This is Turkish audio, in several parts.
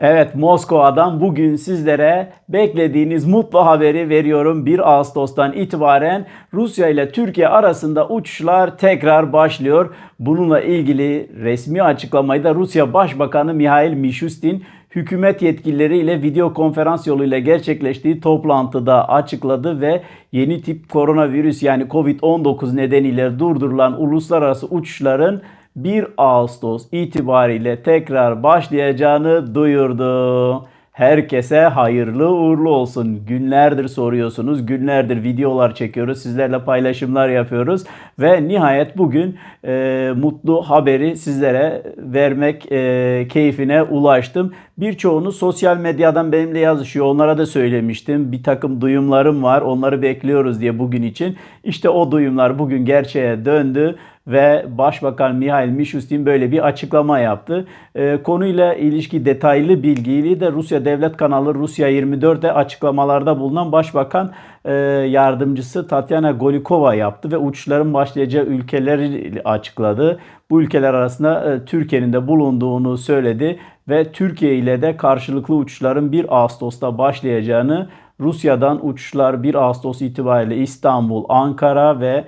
Evet Moskova'dan bugün sizlere beklediğiniz mutlu haberi veriyorum. 1 Ağustos'tan itibaren Rusya ile Türkiye arasında uçuşlar tekrar başlıyor. Bununla ilgili resmi açıklamayı da Rusya Başbakanı Mihail Mishustin hükümet yetkilileriyle video konferans yoluyla gerçekleştiği toplantıda açıkladı ve yeni tip koronavirüs yani Covid-19 nedeniyle durdurulan uluslararası uçuşların 1 Ağustos itibariyle tekrar başlayacağını duyurdu. Herkese hayırlı uğurlu olsun. Günlerdir soruyorsunuz, günlerdir videolar çekiyoruz, sizlerle paylaşımlar yapıyoruz ve nihayet bugün e, mutlu haberi sizlere vermek e, keyfine ulaştım. Birçoğunuz sosyal medyadan benimle yazışıyor. Onlara da söylemiştim. Bir takım duyumlarım var. Onları bekliyoruz diye bugün için. İşte o duyumlar bugün gerçeğe döndü ve Başbakan Mihail Mishustin böyle bir açıklama yaptı. E, konuyla ilişki detaylı bilgiyi de Rusya Devlet Kanalı Rusya 24'te açıklamalarda bulunan Başbakan e, yardımcısı Tatyana Golikova yaptı ve uçuşların başlayacağı ülkeleri açıkladı. Bu ülkeler arasında e, Türkiye'nin de bulunduğunu söyledi ve Türkiye ile de karşılıklı uçuşların 1 Ağustos'ta başlayacağını Rusya'dan uçuşlar 1 Ağustos itibariyle İstanbul, Ankara ve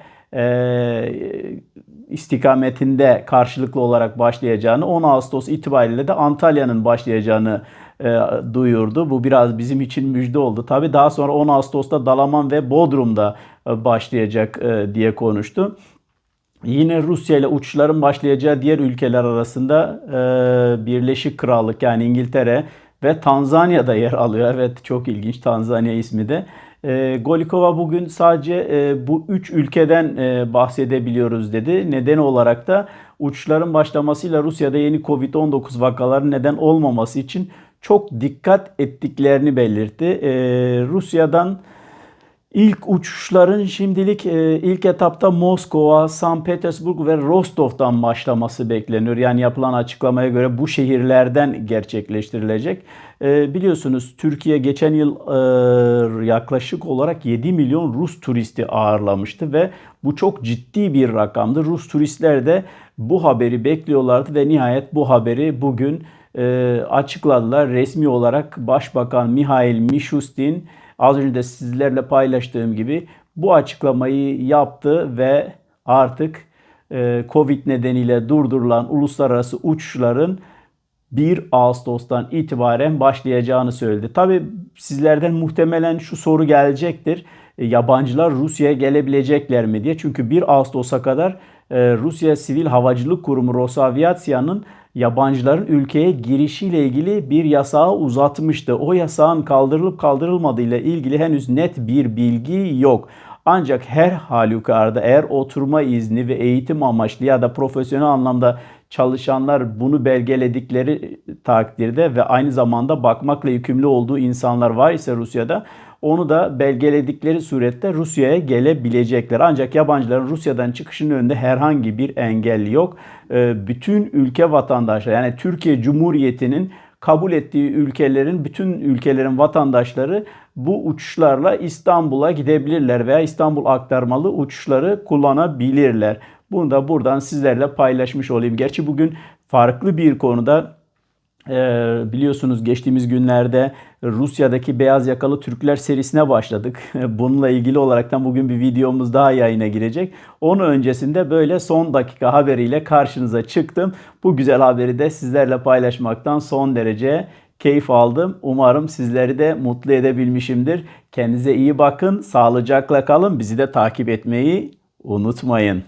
istikametinde karşılıklı olarak başlayacağını 10 Ağustos itibariyle de Antalya'nın başlayacağını e, duyurdu. Bu biraz bizim için müjde oldu. Tabi daha sonra 10 Ağustos'ta Dalaman ve Bodrum'da e, başlayacak e, diye konuştu. Yine Rusya ile uçuşların başlayacağı diğer ülkeler arasında e, Birleşik Krallık yani İngiltere ve Tanzanya'da yer alıyor. Evet çok ilginç Tanzanya ismi de. E, Golikova bugün sadece e, bu üç ülkeden e, bahsedebiliyoruz dedi. Neden olarak da uçuşların başlamasıyla Rusya'da yeni Covid-19 vakaları neden olmaması için çok dikkat ettiklerini belirtti. E, Rusya'dan İlk uçuşların şimdilik e, ilk etapta Moskova, St. Petersburg ve Rostov'dan başlaması bekleniyor. Yani yapılan açıklamaya göre bu şehirlerden gerçekleştirilecek. E, biliyorsunuz Türkiye geçen yıl e, yaklaşık olarak 7 milyon Rus turisti ağırlamıştı ve bu çok ciddi bir rakamdı. Rus turistler de bu haberi bekliyorlardı ve nihayet bu haberi bugün açıkladılar. Resmi olarak Başbakan Mihail Mishustin az önce de sizlerle paylaştığım gibi bu açıklamayı yaptı ve artık e, Covid nedeniyle durdurulan uluslararası uçuşların 1 Ağustos'tan itibaren başlayacağını söyledi. Tabi sizlerden muhtemelen şu soru gelecektir. E, yabancılar Rusya'ya gelebilecekler mi diye. Çünkü 1 Ağustos'a kadar e, Rusya Sivil Havacılık Kurumu Rosaviasya'nın yabancıların ülkeye girişiyle ilgili bir yasağı uzatmıştı. O yasağın kaldırılıp kaldırılmadığı ile ilgili henüz net bir bilgi yok. Ancak her halükarda eğer oturma izni ve eğitim amaçlı ya da profesyonel anlamda çalışanlar bunu belgeledikleri takdirde ve aynı zamanda bakmakla yükümlü olduğu insanlar var ise Rusya'da onu da belgeledikleri surette Rusya'ya gelebilecekler. Ancak yabancıların Rusya'dan çıkışının önünde herhangi bir engel yok. Ee, bütün ülke vatandaşları yani Türkiye Cumhuriyeti'nin kabul ettiği ülkelerin bütün ülkelerin vatandaşları bu uçuşlarla İstanbul'a gidebilirler veya İstanbul aktarmalı uçuşları kullanabilirler. Bunu da buradan sizlerle paylaşmış olayım. Gerçi bugün farklı bir konuda biliyorsunuz geçtiğimiz günlerde Rusya'daki beyaz yakalı Türkler serisine başladık. Bununla ilgili olaraktan bugün bir videomuz daha yayına girecek. Onun öncesinde böyle son dakika haberiyle karşınıza çıktım. Bu güzel haberi de sizlerle paylaşmaktan son derece keyif aldım. Umarım sizleri de mutlu edebilmişimdir. Kendinize iyi bakın, sağlıcakla kalın. Bizi de takip etmeyi unutmayın.